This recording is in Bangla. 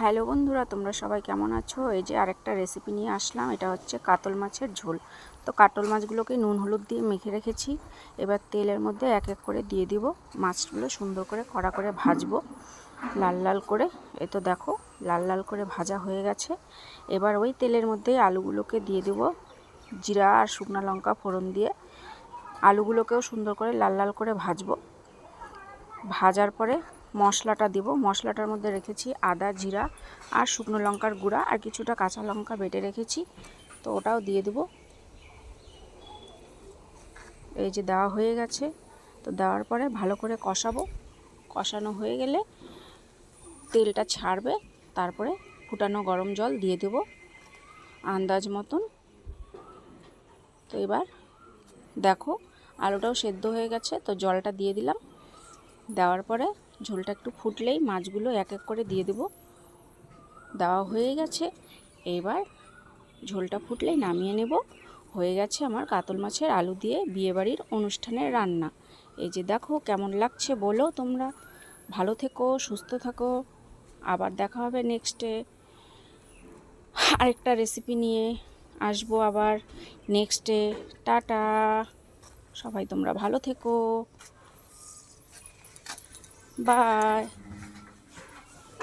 হ্যালো বন্ধুরা, তোমরা সবাই কেমন আছো? এই যে আরেকটা রেসিপি নিয়ে আসলাম, এটা হচ্ছে কাতল মাছের ঝোল। তো কাতল মাছগুলোকে নুন হলুদ দিয়ে মেখে রেখেছি। এবার তেলের মধ্যে এক এক করে দিয়ে দিব। মাছগুলো সুন্দর করে কড়া করে ভাজবো। লাল লাল করে, এ তো দেখো, লাল লাল করে ভাজা হয়ে গেছে। এবার ওই তেলের মধ্যে আলুগুলোকে দিয়ে দেব। জিরা আর শুকনো লঙ্কা ফোড়ন দিয়ে আলুগুলোকেও সুন্দর করে লাল লাল করে ভাজবো। ভাজার পরে মশলাটা দিব। মশলাটার মধ্যে রেখেছি আদা, জিরা আর শুকনো লঙ্কার গুঁড়া আর কিছুটা কাঁচা লঙ্কা বেটে রেখেছি। তো ওটাও দিয়ে দেব। এই যে দেওয়া হয়ে গেছে। তো দেওয়ার পরে ভালো করে কষাবো। কষানো হয়ে গেলে তেলটা ছাড়বে। তারপরে ফুটানো গরম জল দিয়ে দেব আন্দাজ মতন। তো এবার দেখো, আলুটাও সেদ্ধ হয়ে গেছে। তো জলটা দিয়ে দিলাম। দেওয়ার পরে ঝোলটা একটু ফুটলেই মাছগুলো এক এক করে দিয়ে দেব। দেওয়া হয়ে গেছে। এবার ঝোলটা ফুটলেই নামিয়ে নেব। হয়ে গেছে আমার কাতল মাছের আলু দিয়ে বিয়েবাড়ির অনুষ্ঠানের রান্না। এই যে দেখো কেমন লাগছে বলো তোমরা। ভালো থেকো, সুস্থ থাকো। আবার দেখা হবে নেক্সটে আরেকটা রেসিপি নিয়ে আসব আবার। নেক্সটে টাটা। সবাই তোমরা ভালো থেকো। Bye.